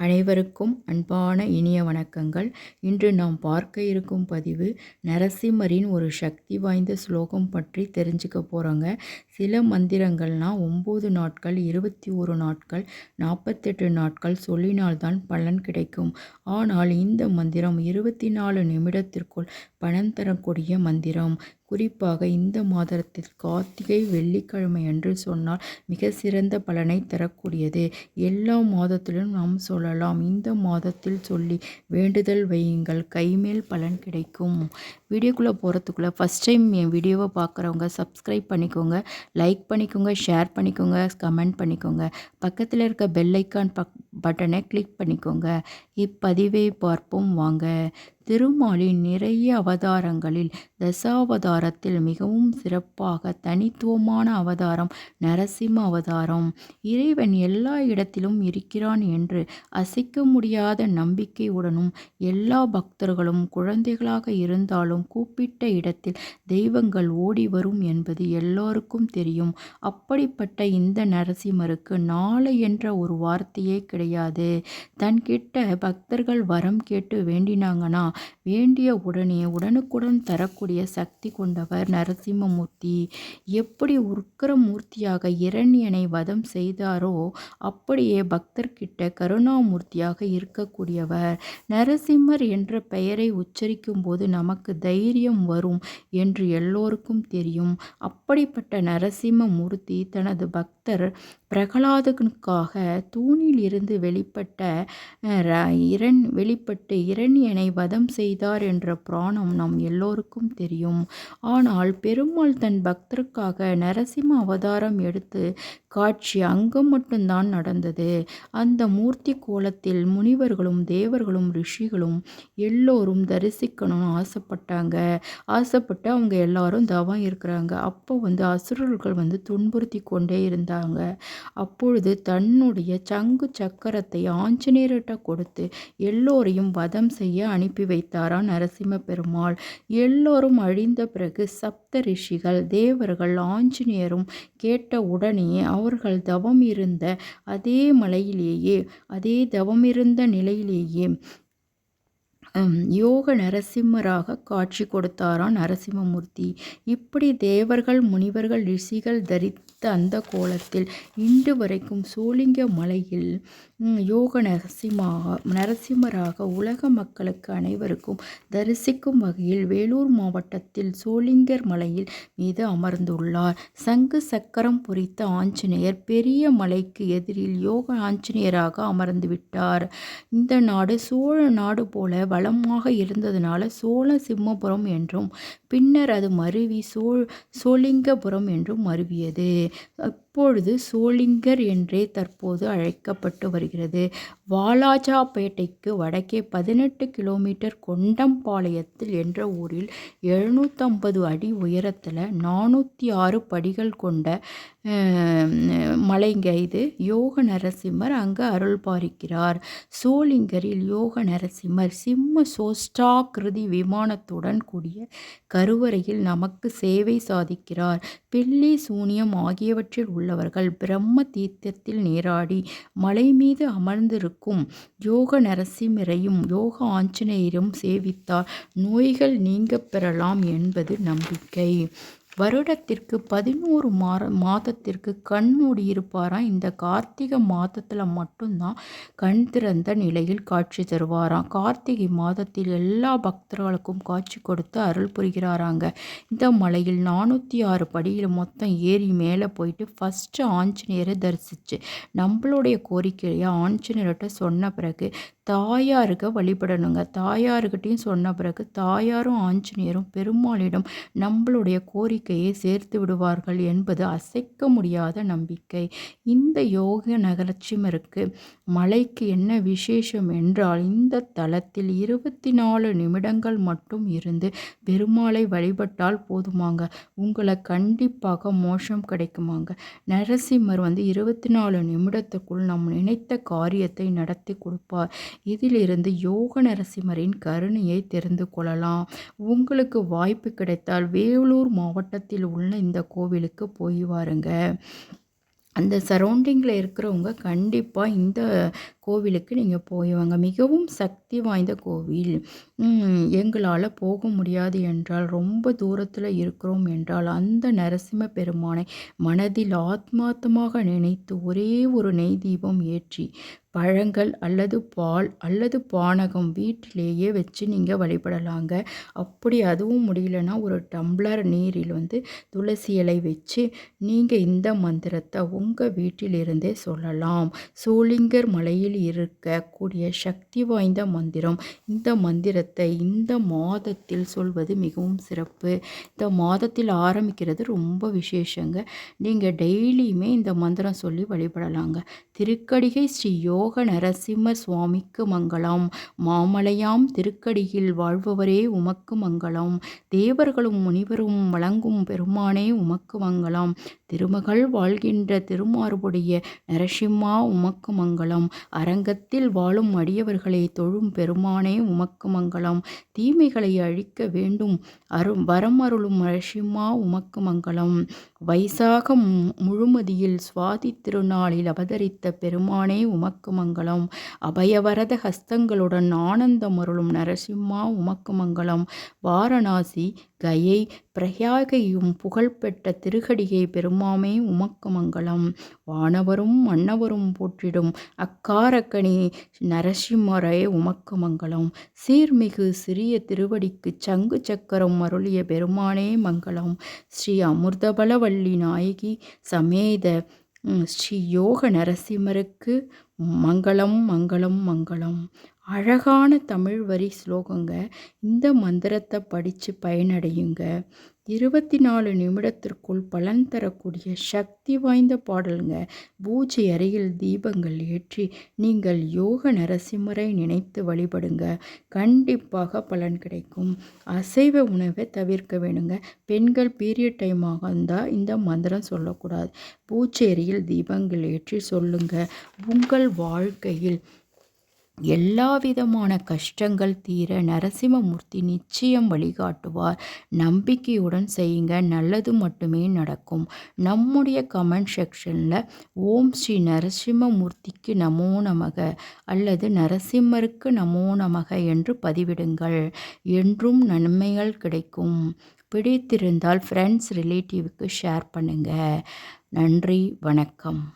அனைவருக்கும் அன்பான இனிய வணக்கங்கள். இன்று நாம் பார்க்க இருக்கும் பதிவு நரசிம்மரின் ஒரு சக்தி வாய்ந்த ஸ்லோகம் பற்றி தெரிஞ்சுக்க போகிறோங்க சில மந்திரங்கள்னால் ஒம்பது நாட்கள் இருபத்தி ஒரு நாட்கள் நாற்பத்தெட்டு நாட்கள் சொல்லினால்தான் பலன் கிடைக்கும். ஆனால் இந்த மந்திரம் இருபத்தி நாலு நிமிடத்திற்குள் பலன் தரக்கூடிய மந்திரம். குறிப்பாக இந்த மாதத்தில் கார்த்திகை வெள்ளிக்கிழமை அன்று சொன்னால் மிக சிறந்த பலனை தரக்கூடியது. எல்லா மாதத்திலும் நாம் சொல்லலாம். இந்த மாதத்தில் சொல்லி வேண்டுதல் வையுங்கள். கைமேல் பலன் கிடைக்கும். வீடியோக்குள்ளே போகிறதுக்குள்ளே ஃபஸ்ட் டைம் என் வீடியோவை பார்க்குறவங்க சப்ஸ்கிரைப் பண்ணிக்கோங்க லைக் பண்ணிக்கோங்க ஷேர் பண்ணிக்கோங்க கமெண்ட் பண்ணிக்கோங்க. பக்கத்தில் இருக்க பெல் ஐக்கான் பக் பட்டனை கிளிக் பண்ணிக்கோங்க. இப்பதிவை பார்ப்போம் வாங்க. திருமாலின் நிறைய அவதாரங்களில் தசாவதாரத்தில் மிகவும் சிறப்பாக தனித்துவமான அவதாரம் நரசிம்ம அவதாரம். இறைவன் எல்லா இடத்திலும் இருக்கிறான் என்று அசைக்க முடியாத நம்பிக்கையுடனும் எல்லா பக்தர்களும் குழந்தைகளாக இருந்தாலும் கூப்பிட்ட இடத்தில் தெய்வங்கள் ஓடி வரும் என்பது எல்லோருக்கும் தெரியும். அப்படிப்பட்ட இந்த நரசிம்மருக்கு நாளை என்ற ஒரு வார்த்தையே கிடையாது. தன்கிட்ட பக்தர்கள் வரம் கேட்டு வேண்டினாங்கன்னா வேண்டிய உடனே உடனுக்குடன் தரக்கூடிய சக்தி கொண்டவர் நரசிம்மமூர்த்தி. எப்படி உருக்கர மூர்த்தியாக இரண்யனை வதம் செய்தாரோ அப்படியே பக்தர்கிட்ட கருணாமூர்த்தியாக இருக்கக்கூடியவர். நரசிம்மர் என்ற பெயரை உச்சரிக்கும் போது நமக்கு தைரியம் வரும் என்று எல்லோருக்கும் தெரியும். அப்படிப்பட்ட நரசிம்ம மூர்த்தி தனது பக்தர் பிரகலாதனுக்காக தூணில் இருந்து வெளிப்பட்ட இரண் வெளிப்பட்டு இரணியனை வதம் செய்தார் என்ற புராணம் நம் எல்லோருக்கும் தெரியும். ஆனால் பெருமாள் தன் பக்தருக்காக நரசிம்ம அவதாரம் எடுத்து காட்சி அங்கம் மட்டும்தான் நடந்தது. அந்த மூர்த்தி கோலத்தில் முனிவர்களும் தேவர்களும் ரிஷிகளும் எல்லோரும் தரிசிக்கணும்னு ஆசைப்பட்டாங்க ஆசைப்பட்டு அவங்க எல்லாரும் தவம் இருக்கிறாங்க. அப்போ வந்து அசுரர்கள் வந்து துன்புறுத்தி கொண்டே இருந்தாங்க. அப்பொழுது தன்னுடைய சங்கு சக்கரத்தை ஆஞ்சநேயர்கிட்ட கொடுத்து எல்லோரையும் வதம் செய்ய அனுப்பி வைத்தாரா நரசிம்ம பெருமாள் எல்லோரும் அழிந்த பிறகு சப்த ரிஷிகள் தேவர்கள் ஆஞ்சநேயரும் கேட்ட உடனே அவர்கள் தவம் இருந்த அதே மலையிலேயே அதே தவம் இருந்த நிலையிலேயே யோக நரசிம்மராக காட்சி கொடுத்தாராம் நரசிம்மமூர்த்தி. இப்படி தேவர்கள் முனிவர்கள் ரிஷிகள் தரித்த அந்த கோலத்தில் இன்று வரைக்கும் சோழிங்க மலையில் யோக நரசிம்மாக நரசிம்மராக உலக மக்களுக்கு அனைவருக்கும் தரிசிக்கும் வகையில் வேலூர் மாவட்டத்தில் சோளிங்கர் மலையில் மீது அமர்ந்துள்ளார். சங்கு சக்கரம் பொறித்த ஆஞ்சநேயர் பெரிய மலைக்கு எதிரில் யோக ஆஞ்சநேயராக அமர்ந்து விட்டார். இந்த நாடு சோழ நாடு போல வளமாக இருந்ததுனால சோழ சிம்மபுரம் என்றும் பின்னர் அது மருவி சோழ் சோழிங்கபுரம் என்றும் மருவியது. அப்பொழுது சோளிங்கர் என்றே தற்போது அழைக்கப்பட்டு வருகிறது. வாலாஜாபேட்டைக்கு வடக்கே பதினெட்டு கிலோமீட்டர் கொண்டம்பாளையத்தில் என்ற ஊரில் எழுநூற்றம்பது அடி உயரத்தில் நானூற்றி ஆறு படிகள் கொண்ட மலைங்க இது. யோக நரசிம்மர் அங்கு அருள் பாரிக்கிறார் சோளிங்கரில் யோக நரசிம்மர் சிம்ம சோஷ்டாகிருதி விமானத்துடன் கூடிய கருவறையில் நமக்கு சேவை சாதிக்கிறார். பில்லி சூனியம் ஆகியவற்றில் உள்ளவர்கள் பிரம்ம தீர்த்தத்தில் நீராடி மலை மீது அமர்ந்திருக்கும் யோக நரசிம்மரையும் யோக ஆஞ்சநேயரும் சேவித்தால் நோய்கள் நீங்க பெறலாம் என்பது நம்பிக்கை. வருடத்திற்கு பதினோரு மாத மாதத்திற்கு கண் மூடி இருப்பாராம் இந்த கார்த்திகை மாதத்தில் மட்டும்தான் கண் திறந்த நிலையில் காட்சி தருவாராம் கார்த்திகை மாதத்தில் எல்லா பக்தர்களுக்கும் காட்சி கொடுத்து அருள் புரிகிறாராங்க. இந்த மலையில் நானூற்றி ஆறு படியில் மொத்தம் ஏறி மேலே போயிட்டு ஃபஸ்ட்டு ஆஞ்சநேயரை தரிசிச்சு. நம்மளுடைய கோரிக்கையை ஆஞ்சநேயர்கிட்ட சொன்ன பிறகு தாயாருக்கு வழிபடணுங்க. தாயாருக்கிட்டையும் சொன்ன பிறகு தாயாரும் ஆஞ்சநேயரும் பெருமாளிடம் நம்மளுடைய கோரிக்கையை சேர்த்து விடுவார்கள் என்பது அசைக்க முடியாத நம்பிக்கை. இந்த யோக நகலட்சுமருக்கு மலைக்கு என்ன விசேஷம் என்றால் இந்த தலத்தில் இருபத்தி நாலு நிமிடங்கள் மட்டும் இருந்து பெருமாளை வழிபட்டால் போதுமாங்க. உங்களை கண்டிப்பாக மோஷம் கிடைக்குமாங்க. நரசிம்மர் வந்து இருபத்தி நாலு நிமிடத்துக்குள் நம் நினைத்த காரியத்தை நடத்தி கொடுப்பார். இதிலிருந்து யோக நரசிம்மரின் கருணையை தெரிந்து கொள்ளலாம். உங்களுக்கு வாய்ப்பு கிடைத்தால் வேலூர் மாவட்டத்தில் உள்ள இந்த கோவிலுக்கு போய் வாருங்க. அந்த சரௌண்டிங்கில் இருக்கிறவங்க கண்டிப்பாக இந்த கோவிலுக்கு நீங்கள் போய் வாங்க. மிகவும் சக்தி வாய்ந்த கோவில். எங்களால் போக முடியாது என்றால் ரொம்ப தூரத்தில் இருக்கிறோம் என்றால் அந்த நரசிம்ம பெருமானை மனதில் ஆத்மார்த்தமாக நினைத்து ஒரே ஒரு நெய் தீபம் ஏற்றி பழங்கள் அல்லது பால் அல்லது பானகம் வீட்டிலேயே வச்சு நீங்கள் வழிபடலாங்க. அப்படி அதுவும் முடியலன்னா ஒரு டம்ளர் நீரில் வந்து துளசி இலை வச்சு நீங்கள் இந்த மந்திரத்தை உங்கள் வீட்டிலிருந்தே சொல்லலாம். சோளிங்கர் மலையில் இருக்கக்கூடிய சக்தி வாய்ந்த மந்திரம். இந்த மந்திரத்தை இந்த மாதத்தில் சொல்வது மிகவும் சிறப்பு. இந்த மாதத்தில் ஆரம்பிக்கிறது ரொம்ப விசேஷங்க. நீங்கள் டெய்லியுமே இந்த மந்திரம் சொல்லி வழிபடலாங்க. திருக்கடிகை ஸ்ரீ யோக நரசிம்ம சுவாமிக்கு மங்களம். மாமலையாம் திருக்கடியில் வாழ்பவரே உமக்கு மங்களம். தேவர்களும் முனிவரும் வழங்கும் பெருமானே உமக்கு மங்களம். திருமகள் வாழ்கின்ற திருமாறுபுடைய நரசிம்மா உமக்கு மங்களம். அரங்கத்தில் வாழும் அடியவர்களை தொழும் பெருமானே உமக்கு மங்களம். தீமைகளை அழிக்க வேண்டும் அரு வரமருளும் நரசிம்மா உமக்கு மங்களம். வைசாக முழுமதியில் சுவாதி திருநாளில் அவதரித்த பெருமானே உமக்கு மங்களம். அபயவரத ஹஸ்தங்களுடன் ஆனந்தம் அருளும் நரசிம்மா உமக்கு மங்களம். வாரணாசி கயை பிரயாகையும் புகழ்பெற்ற திருகடிகை பெருமாமே உமக்கு மங்களம். வானவரும் மன்னவரும் போற்றிடும் அக்காரக்கணி நரசிம்மரே உமக்கு மங்களம். சீர்மிகு சிறிய திருவடிக்கு சங்கு சக்கரம் அருளிய பெருமானே மங்களம். ஸ்ரீ அமிர்தபலவள்ளி நாயகி சமேத ஸ்ரீ யோக நரசிம்மருக்கு மங்களம் மங்களம் மங்களம். அழகான தமிழ் வரி ஸ்லோகங்க. இந்த மந்திரத்தை படித்து பயனடையுங்க. இருபத்தி நாலு நிமிடத்திற்குள் பலன் தரக்கூடிய சக்தி வாய்ந்த பாடலுங்க. பூஜை அறையில் தீபங்கள் ஏற்றி நீங்கள் யோக நரசிம்மரை நினைத்து வழிபடுங்க. கண்டிப்பாக பலன் கிடைக்கும். அசைவ உணவை தவிர்க்க வேணுங்க. பெண்கள் பீரியட் டைமாக இருந்தால் இந்த மந்திரம் சொல்லக்கூடாது. பூச்சேரியில் தீபங்கள் ஏற்றி சொல்லுங்க. உங்கள் வாழ்க்கையில் எல்லா விதமான கஷ்டங்கள் தீர நரசிம்மமூர்த்தி நிச்சயம் வழிகாட்டுவார். நம்பிக்கையுடன் செய்யுங்க. நல்லது மட்டுமே நடக்கும். நம்முடைய கமெண்ட் செக்ஷனில் ஓம் ஸ்ரீ நரசிம்மமூர்த்திக்கு நமோ நமக அல்லது நரசிம்மருக்கு நமோ நமக என்று பதிவிடுங்கள். என்றும் நன்மைகள் கிடைக்கும். பிடித்திருந்தால் ஃப்ரெண்ட்ஸ் ரிலேட்டிவுக்கு ஷேர் பண்ணுங்கள் நன்றி வணக்கம்.